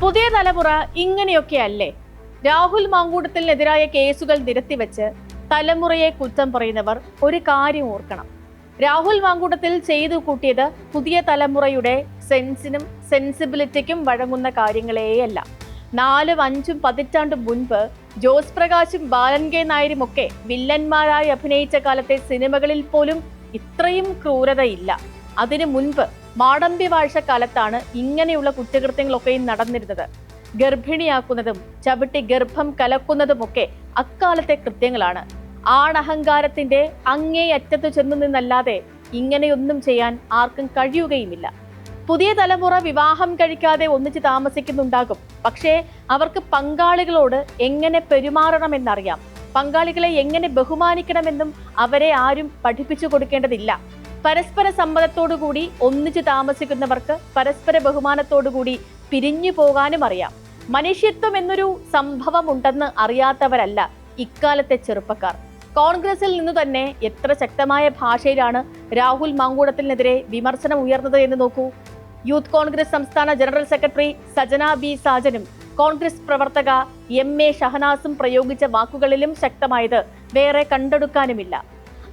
പുതിയ തലമുറ ഇങ്ങനെയൊക്കെ അല്ലേ? രാഹുൽ മാങ്കൂട്ടത്തിനെതിരായ കേസുകൾ നിരത്തിവെച്ച് തലമുറയെ കുറ്റം പറയുന്നവർ ഒരു കാര്യം ഓർക്കണം. രാഹുൽ മാങ്കൂട്ടത്തിൽ ചെയ്തു കൂട്ടിയത് പുതിയ തലമുറയുടെ സെൻസിനും സെൻസിബിലിറ്റിക്കും വഴങ്ങുന്ന കാര്യങ്ങളെയല്ല. നാലും അഞ്ചും പതിറ്റാണ്ടും മുൻപ് ജോസ് പ്രകാശും ബാലൻ കെ നായരും ഒക്കെ വില്ലന്മാരായി അഭിനയിച്ച കാലത്തെ സിനിമകളിൽ പോലും ഇത്രയും ക്രൂരതയില്ല. അതിനു മുൻപ് മാടമ്പി വാഴ്ച കാലത്താണ് ഇങ്ങനെയുള്ള കുറ്റകൃത്യങ്ങളൊക്കെയും നടന്നിരുന്നത്. ഗർഭിണിയാക്കുന്നതും ചവിട്ടി ഗർഭം കലക്കുന്നതുമൊക്കെ അക്കാലത്തെ കൃത്യങ്ങളാണ്. ആണഹങ്കാരത്തിന്റെ അങ്ങേ അറ്റത്തു ചെന്നു നിന്നല്ലാതെ ഇങ്ങനെയൊന്നും ചെയ്യാൻ ആർക്കും കഴിയുകയുമില്ല. പുതിയ തലമുറ വിവാഹം കഴിക്കാതെ ഒന്നിച്ച് താമസിക്കുന്നുണ്ടാകും. പക്ഷേ അവർക്ക് പങ്കാളികളോട് എങ്ങനെ പെരുമാറണമെന്നറിയാം. പങ്കാളികളെ എങ്ങനെ ബഹുമാനിക്കണമെന്നും അവരെ ആരും പഠിപ്പിച്ചു കൊടുക്കേണ്ടതില്ല. പരസ്പര സമ്മതത്തോടുകൂടി ഒന്നിച്ചു താമസിക്കുന്നവർക്ക് പരസ്പര ബഹുമാനത്തോടുകൂടി പിരിഞ്ഞു പോകാനും അറിയാം. മനുഷ്യത്വം എന്നൊരു സംഭവം ഉണ്ടെന്ന് അറിയാത്തവരല്ല ഇക്കാലത്തെ ചെറുപ്പക്കാർ. കോൺഗ്രസിൽ നിന്നു തന്നെ എത്ര ശക്തമായ ഭാഷയിലാണ് രാഹുൽ മാങ്കൂടത്തിനെതിരെ വിമർശനം ഉയർന്നത് എന്ന് നോക്കൂ. യൂത്ത് കോൺഗ്രസ് സംസ്ഥാന ജനറൽ സെക്രട്ടറി സജന ബി സാജനും കോൺഗ്രസ് പ്രവർത്തക എം എ ഷഹനാസും പ്രയോഗിച്ച വാക്കുകളിലും ശക്തമായത് വേറെ കണ്ടെടുക്കാനുമില്ല.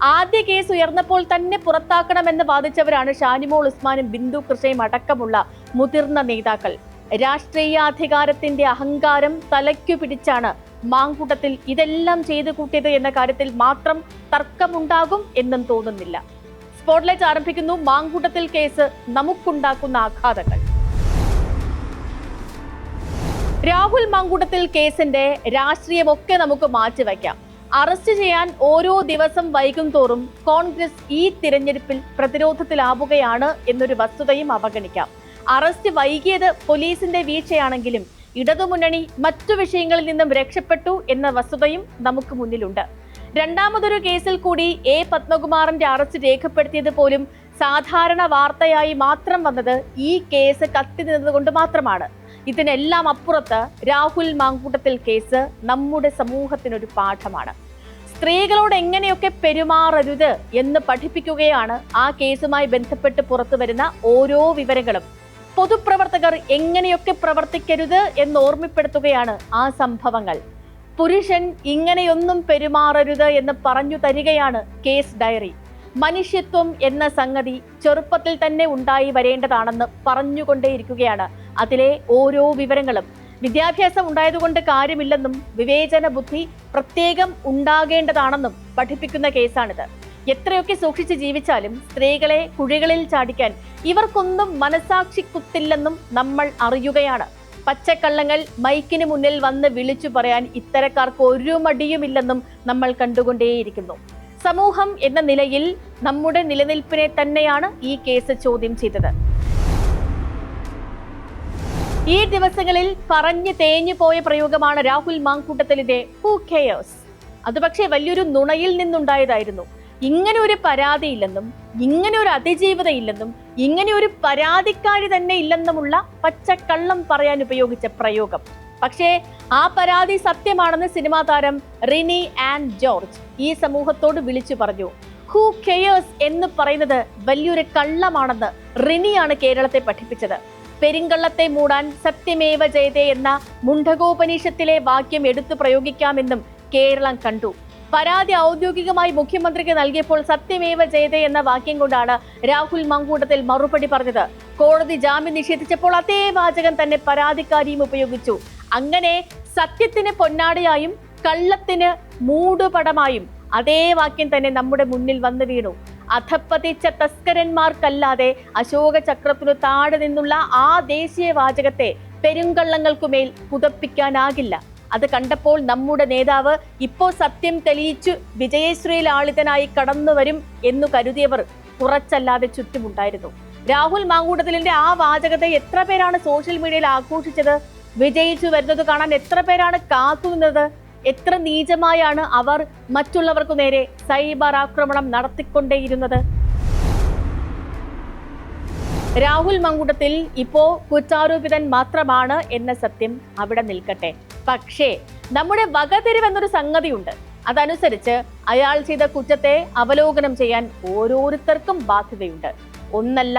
ആദ്യ കേസ് ഉയർന്നപ്പോൾ തന്നെ പുറത്താക്കണമെന്ന് വാദിച്ചവരാണ് ഷാനിമോൾ ഉസ്മാനും ബിന്ദു കൃഷയും അടക്കമുള്ള മുതിർന്ന നേതാക്കൾ. രാഷ്ട്രീയാധികാരത്തിന്റെ അഹങ്കാരം തലയ്ക്കു പിടിച്ചാണ് മാങ്കൂട്ടത്തിൽ ഇതെല്ലാം ചെയ്തു കൂട്ടിയത് എന്ന കാര്യത്തിൽ മാത്രം തർക്കമുണ്ടാകും എന്നും തോന്നുന്നില്ല. സ്പോട്ട്ലൈറ്റ് ആരംഭിക്കുന്നു. മാങ്കൂട്ടത്തിൽ കേസ് നമുക്കുണ്ടാക്കുന്ന ആഘാതങ്ങൾ. രാഹുൽ മാങ്കൂട്ടത്തിൽ കേസിന്റെ രാഷ്ട്രീയമൊക്കെ നമുക്ക് മാറ്റിവെക്കാം അറസ്റ്റ് ചെയ്യാൻ ഓരോ ദിവസം വൈകും തോറും കോൺഗ്രസ് ഈ തിരഞ്ഞെടുപ്പിൽ പ്രതിരോധത്തിലാവുകയാണ് എന്നൊരു വസ്തുതയും അവഗണിക്കാം. അറസ്റ്റ് വൈകിയത് പോലീസിന്റെ വീഴ്ചയാണെങ്കിലും ഇടതുമുന്നണി മറ്റു വിഷയങ്ങളിൽ നിന്നും രക്ഷപ്പെട്ടു എന്ന വസ്തുതയും നമുക്ക് മുന്നിലുണ്ട്. രണ്ടാമതൊരു കേസിൽ കൂടി എ പത്മകുമാറിന്റെ അറസ്റ്റ് രേഖപ്പെടുത്തിയത് പോലും സാധാരണ വാർത്തയായി മാത്രം വന്നത് ഈ കേസ് കത്തി നിന്നതുകൊണ്ട് മാത്രമാണ്. ഇതിനെല്ലാം അപ്പുറത്ത് രാഹുൽ മാങ്കൂട്ടത്തിൽ കേസ് നമ്മുടെ സമൂഹത്തിനൊരു പാഠമാണ്. സ്ത്രീകളോട് എങ്ങനെയൊക്കെ പെരുമാറരുത് എന്ന് പഠിപ്പിക്കുകയാണ് ആ കേസുമായി ബന്ധപ്പെട്ട് പുറത്തു വരുന്ന ഓരോ വിവരങ്ങളും. പൊതുപ്രവർത്തകർ എങ്ങനെയൊക്കെ പ്രവർത്തിക്കരുത് എന്ന് ഓർമ്മപ്പെടുത്തുകയാണ് ആ സംഭവങ്ങൾ. പുരുഷൻ ഇങ്ങനെയൊന്നും പെരുമാറരുത് എന്ന് പറഞ്ഞു തരികയാണ് കേസ് ഡയറി. മനുഷ്യത്വം എന്ന സംഗതി ചെറുപ്പത്തിൽ തന്നെ ഉണ്ടായി വരേണ്ടതാണെന്ന് പറഞ്ഞുകൊണ്ടേയിരിക്കുകയാണ്. അതിലെ ഓരോ വിവരങ്ങളും. വിദ്യാഭ്യാസം ഉണ്ടായതുകൊണ്ട് കാര്യമില്ലെന്നും വിവേചന ബുദ്ധി പ്രത്യേകം ഉണ്ടാകേണ്ടതാണെന്നും പഠിപ്പിക്കുന്ന കേസാണിത്. എത്രയൊക്കെ സൂക്ഷിച്ച് ജീവിച്ചാലും സ്ത്രീകളെ കുഴികളിൽ ചാടിക്കാൻ ഇവർക്കൊന്നും മനസാക്ഷി കുത്തില്ലെന്നും നമ്മൾ അറിയുകയാണ്. പച്ചക്കള്ളങ്ങൾ മൈക്കിന് മുന്നിൽ വന്ന് വിളിച്ചു പറയാൻ ഇത്തരക്കാർക്ക് ഒരു മടിയുമില്ലെന്നും നമ്മൾ കണ്ടുകൊണ്ടേയിരിക്കുന്നു. സമൂഹം എന്ന നിലയിൽ നമ്മുടെ നിലനിൽപ്പിനെ തന്നെയാണ് ഈ കേസ് ചോദ്യം ചെയ്തത്. ഈ ദിവസങ്ങളിൽ പറഞ്ഞു തേഞ്ഞു പോയ പ്രയോഗമാണ് രാഹുൽ മാങ്കൂട്ടത്തിലിന്റെ ഹൂ കെയേഴ്സ് അത് പക്ഷേ വലിയൊരു നുണയിൽ നിന്നുണ്ടായതായിരുന്നു. ഇങ്ങനെ ഒരു പരാതിയില്ലെന്നും ഇങ്ങനെ ഒരു അതിജീവത ഇല്ലെന്നും ഇങ്ങനെ ഒരു പരാതിക്കാരി തന്നെ ഇല്ലെന്നുമുള്ള പച്ചക്കള്ളം പറയാൻ ഉപയോഗിച്ച പ്രയോഗം. പക്ഷേ ആ പരാതി സത്യമാണെന്ന് സിനിമാ താരം റിനി ആൻഡ് ജോർജ് ഈ സമൂഹത്തോട് വിളിച്ചു പറഞ്ഞു. ഹൂ കെയേഴ്സ് എന്ന് പറയുന്നത് വലിയൊരു കള്ളമാണെന്ന് റിനിയാണ് കേരളത്തെ പഠിപ്പിച്ചത്. പെരിങ്കള്ളത്തെ മൂടാൻ സത്യമേവ ജയതേ എന്ന മുണ്ഡകോപനിഷത്തിലെ വാക്യം എടുത്തു പ്രയോഗിക്കാമെന്നും കേരളം കണ്ടു. പരാതി ഔദ്യോഗികമായി മുഖ്യമന്ത്രിക്ക് നൽകിയപ്പോൾ സത്യമേവ ജയതേ എന്ന വാക്യം കൊണ്ടാണ് രാഹുൽ മങ്കൂട്ടത്തിൽ മറുപടി പറഞ്ഞത്. കോടതി ജാമ്യം നിഷേധിച്ചപ്പോൾ അതേ വാചകം തന്നെ പരാതിക്കാരിയും ഉപയോഗിച്ചു. അങ്ങനെ സത്യത്തിന് പൊന്നാടയായും കള്ളത്തിന് മൂടുപടമായും അതേ വാക്യം തന്നെ നമ്മുടെ മുന്നിൽ വന്നു വീണു. അധപ്പതിച്ച തസ്കരന്മാർക്കല്ലാതെ അശോക ചക്രത്തിനു താഴെ നിന്നുള്ള ആ ദേശീയ വാചകത്തെ പെരുങ്കള്ളങ്ങൾക്കുമേൽ പുതപ്പിക്കാനാകില്ല. അത് കണ്ടപ്പോൾ നമ്മുടെ നേതാവ് ഇപ്പോൾ സത്യം തെളിയിച്ചു വിജയശ്രീ ലാളിതനായി കടന്നു വരും എന്നു കരുതിയവർ കുറച്ചല്ലാതെ ചുറ്റുമുണ്ടായിരുന്നു. രാഹുൽ മാങ്കൂട്ടത്തിലിന്റെ ആ വാചകത്തെ എത്ര പേരാണ് സോഷ്യൽ മീഡിയയിൽ ആഘോഷിച്ചത്? വിജയിച്ചു വരുന്നത് കാണാൻ എത്ര പേരാണ് കാത്തുനിന്നത്? എത്ര നീചമായാണ് അവർ മറ്റുള്ളവർക്കു നേരെ സൈബർ ആക്രമണം നടത്തിക്കൊണ്ടേയിരുന്നത്? രാഹുൽ മങ്കുടത്തിൽ ഇപ്പോ കുറ്റാരോപിതൻ മാത്രമാണ് എന്ന സത്യം അവിടെ നിൽക്കട്ടെ. പക്ഷേ നമ്മുടെ വകതിരിവെന്നൊരു സംഗതിയുണ്ട്. അതനുസരിച്ച് അയാൾ ചെയ്ത കുറ്റത്തെ അവലോകനം ചെയ്യാൻ ഓരോരുത്തർക്കും ബാധ്യതയുണ്ട്. ഒന്നല്ല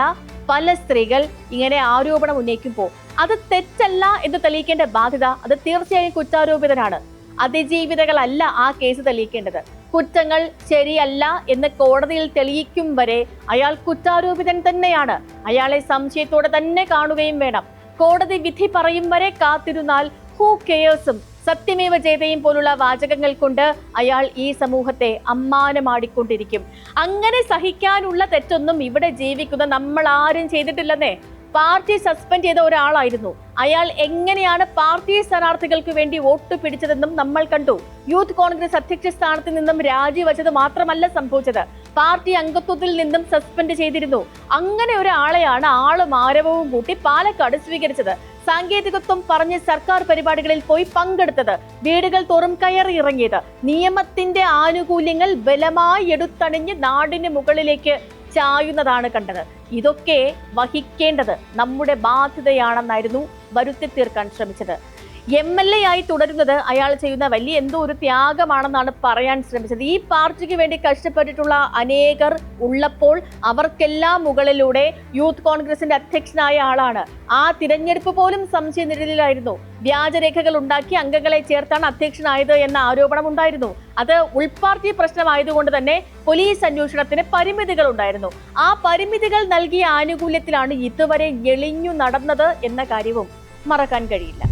പല സ്ത്രീകൾ ഇങ്ങനെ ആരോപണം ഉന്നയിക്കുമ്പോൾ അത് തെറ്റല്ല എന്ന് തെളിയിക്കേണ്ട ബാധ്യത അത് തീർച്ചയായും കുറ്റാരോപിതനാണ്. അതിജീവിതകളല്ല ആ കേസ് തെളിയിക്കേണ്ടത്. കുറ്റങ്ങൾ ശരിയല്ല എന്ന് കോടതിയിൽ തെളിയിക്കും വരെ അയാൾ കുറ്റാരോപിതൻ തന്നെയാണ്. അയാളെ സംശയത്തോടെ തന്നെ കാണുകയും വേണം. കോടതി വിധി പറയും വരെ കാത്തിരുന്നാൽ ഹൂ കെയേഴ്സും സത്യമേവ ജയതയും പോലുള്ള വാചകങ്ങൾ കൊണ്ട് അയാൾ ഈ സമൂഹത്തെ അമ്മാനമാടിക്കൊണ്ടിരിക്കും. അങ്ങനെ സഹിക്കാനുള്ള തെറ്റൊന്നും ഇവിടെ ജീവിക്കുന്ന നമ്മൾ ആരും ചെയ്തിട്ടില്ലെന്നേ. പാർട്ടി സസ്പെൻഡ് ചെയ്ത ഒരാളായിരുന്നു. അയാൾ എങ്ങനെയാണ് പാർട്ടി സ്ഥാനാർത്ഥികൾക്ക് വേണ്ടി വോട്ട് പിടിച്ചതെന്നും നമ്മൾ കണ്ടു. യൂത്ത് കോൺഗ്രസ് അധ്യക്ഷ സ്ഥാനത്ത് നിന്നും രാജിവെച്ചത് മാത്രമല്ല സംഭവിച്ചത്. പാർട്ടി അംഗത്വത്തിൽ നിന്നും സസ്പെൻഡ് ചെയ്തിരുന്നു. അങ്ങനെ ഒരാളെയാണ് ആളും ആരവവും കൂട്ടി പാലക്കാട് സ്വീകരിച്ചത്. സാങ്കേതികത്വം പറഞ്ഞ് സർക്കാർ പരിപാടികളിൽ പോയി പങ്കെടുത്തത് വീടുകൾ തോറും കയറി ഇറങ്ങിയത്. നിയമത്തിന്റെ ആനുകൂല്യങ്ങൾ ബലമായി എടുത്തണിഞ്ഞ് നാടിന് മുകളിലേക്ക് ചായുന്നതാണ് കണ്ടത്. ഇതൊക്കെ വഹിക്കേണ്ടത് നമ്മുടെ ബാധ്യതയാണെന്നായിരുന്നു വരുത്തി തീർക്കാൻ ശ്രമിച്ചത്. എം എൽ എ ആയി തുടരുന്നത് അയാൾ ചെയ്യുന്ന വലിയ എന്തോ ഒരു ത്യാഗമാണെന്നാണ് പറയാൻ ശ്രമിച്ചത്. ഈ പാർട്ടിക്ക് വേണ്ടി കഷ്ടപ്പെട്ടിട്ടുള്ള അനേകർ ഉള്ളപ്പോൾ അവർക്കെല്ലാം മുകളിലൂടെ യൂത്ത് കോൺഗ്രസിന്റെ അധ്യക്ഷനായ ആളാണ്. ആ തിരഞ്ഞെടുപ്പ് പോലും സംശയ സംശയനിഴലിലായിരുന്നു വ്യാജരേഖകൾ ഉണ്ടാക്കി അംഗങ്ങളെ ചേർത്താണ് അധ്യക്ഷനായത് എന്ന ആരോപണം ഉണ്ടായിരുന്നു. അത് ഉൾപാർട്ടി പ്രശ്നമായതുകൊണ്ട് തന്നെ പോലീസ് അന്വേഷണത്തിന് പരിമിതികൾ ഉണ്ടായിരുന്നു. ആ പരിമിതികൾ നൽകിയ ആനുകൂല്യത്തിലാണ് ഇതുവരെ ഞെളിഞ്ഞു നടന്നത് എന്ന കാര്യവും മറക്കാൻ കഴിയില്ല.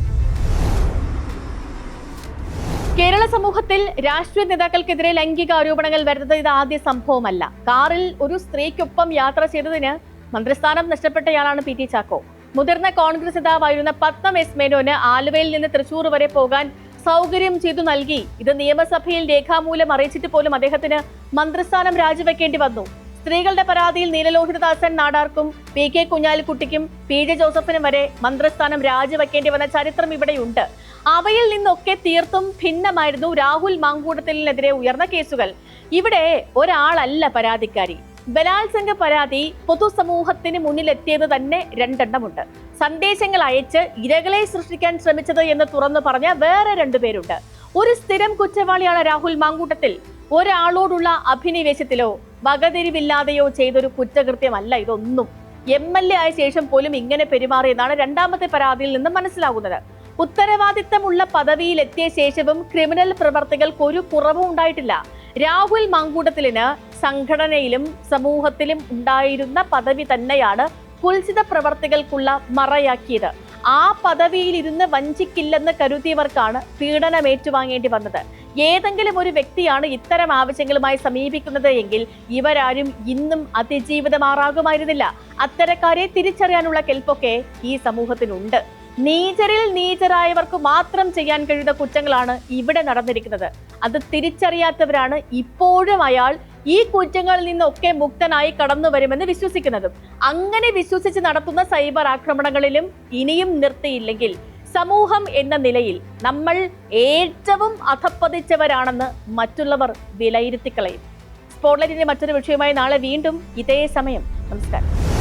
കേരള സമൂഹത്തിൽ രാഷ്ട്രീയ നേതാക്കൾക്കെതിരെ ലൈംഗിക ആരോപണങ്ങൾ വരുന്നത് ഇത് ആദ്യ സംഭവമല്ല. കാറിൽ ഒരു സ്ത്രീക്കൊപ്പം യാത്ര ചെയ്തതിന് മന്ത്രിസ്ഥാനം നഷ്ടപ്പെട്ടയാളാണ് പി ടി ചാക്കോ. മുതിർന്ന കോൺഗ്രസ് നേതാവായിരുന്ന പത്മ എസ് മേനോന് ആലുവയിൽ നിന്ന് തൃശൂർ വരെ പോകാൻ സൗകര്യം ചെയ്തു നൽകി. ഇത് നിയമസഭയിൽ രേഖാമൂലം അറിയിച്ചിട്ട് പോലും അദ്ദേഹത്തിന് മന്ത്രിസ്ഥാനം രാജിവെക്കേണ്ടി വന്നു. സ്ത്രീകളുടെ പരാതിയിൽ നീലലോഹിതദാസൻ നാടാർക്കും പി കെ കുഞ്ഞാലിക്കുട്ടിക്കും പി ജെ ജോസഫിനും വരെ മന്ത്രിസ്ഥാനം രാജിവെക്കേണ്ടി വന്ന ചരിത്രം ഇവിടെയുണ്ട്. അവയിൽ നിന്നൊക്കെ തീർത്തും ഭിന്നമായിരുന്നു രാഹുൽ മാങ്കൂട്ടത്തിനെതിരെ ഉയർന്ന കേസുകൾ. ഇവിടെ ഒരാളല്ല പരാതിക്കാരി. ബലാത്സംഗ പരാതി പൊതുസമൂഹത്തിന് മുന്നിലെത്തിയത് തന്നെ രണ്ടെണ്ണമുണ്ട്. സന്ദേശങ്ങൾ അയച്ച് ഇരകളെ സൃഷ്ടിക്കാൻ ശ്രമിച്ചത് എന്ന് തുറന്നു പറഞ്ഞ വേറെ രണ്ടുപേരുണ്ട് ഒരു സ്ഥിരം കുറ്റവാളിയാണ് രാഹുൽ മാങ്കൂട്ടത്തിൽ. ഒരാളോടുള്ള അഭിനിവേശത്തിലോ വകതിരിവില്ലാതെയോ ചെയ്തൊരു കുറ്റകൃത്യമല്ല ഇതൊന്നും. എം എൽ എ ആയ ശേഷം പോലും ഇങ്ങനെ പെരുമാറിയതാണ് രണ്ടാമത്തെ പരാതിയിൽ നിന്ന് മനസ്സിലാകുന്നത്. ഉത്തരവാദിത്തമുള്ള പദവിയിൽ എത്തിയ ശേഷവും ക്രിമിനൽ പ്രവർത്തികൾക്ക് ഒരു കുറവും ഉണ്ടായിട്ടില്ല. രാഹുൽ മാങ്കൂട്ടത്തിലിന് സംഘടനയിലും സമൂഹത്തിലും ഉണ്ടായിരുന്ന പദവി തന്നെയാണ് കുൽസിത പ്രവർത്തികൾക്കുള്ള മറയാക്കിയത്. ആ പദവിയിൽ ഇരുന്ന് വഞ്ചിക്കില്ലെന്ന് കരുതിയവർക്കാണ് പീഡനം ഏറ്റുവാങ്ങേണ്ടി വന്നത്. ഏതെങ്കിലും ഒരു വ്യക്തിയാണ് ഇത്തരം ആവശ്യങ്ങളുമായി സമീപിക്കുന്നത് എങ്കിൽ ഇവരാരും ഇന്നും അതിജീവിതമാറാകുമായിരുന്നില്ല. അത്തരക്കാരെ തിരിച്ചറിയാനുള്ള കെൽപ്പൊക്കെ ഈ സമൂഹത്തിനുണ്ട്. നീചരിൽ നീചരായവർക്ക് മാത്രം ചെയ്യാൻ കഴിയുന്ന കുറ്റങ്ങളാണ് ഇവിടെ നടന്നിരിക്കുന്നത് അത് തിരിച്ചറിയാത്തവരാണ് ഇപ്പോഴും അയാൾ ഈ കുറ്റങ്ങളിൽ നിന്നൊക്കെ മുക്തനായി കടന്നു വരുമെന്ന് വിശ്വസിക്കുന്നതും അങ്ങനെ വിശ്വസിച്ച് നടത്തുന്ന സൈബർ ആക്രമണങ്ങളിലും ഇനിയും നിർത്തിയില്ലെങ്കിൽ സമൂഹം എന്ന നിലയിൽ നമ്മൾ ഏറ്റവും അധപ്പതിച്ചവരാണെന്ന് മറ്റുള്ളവർ വിലയിരുത്തിക്കളയും സ്പോട്ട്ലൈറ്റിന്റെ മറ്റൊരു വിഷയമായി നാളെ വീണ്ടും ഇതേ സമയം നമസ്കാരം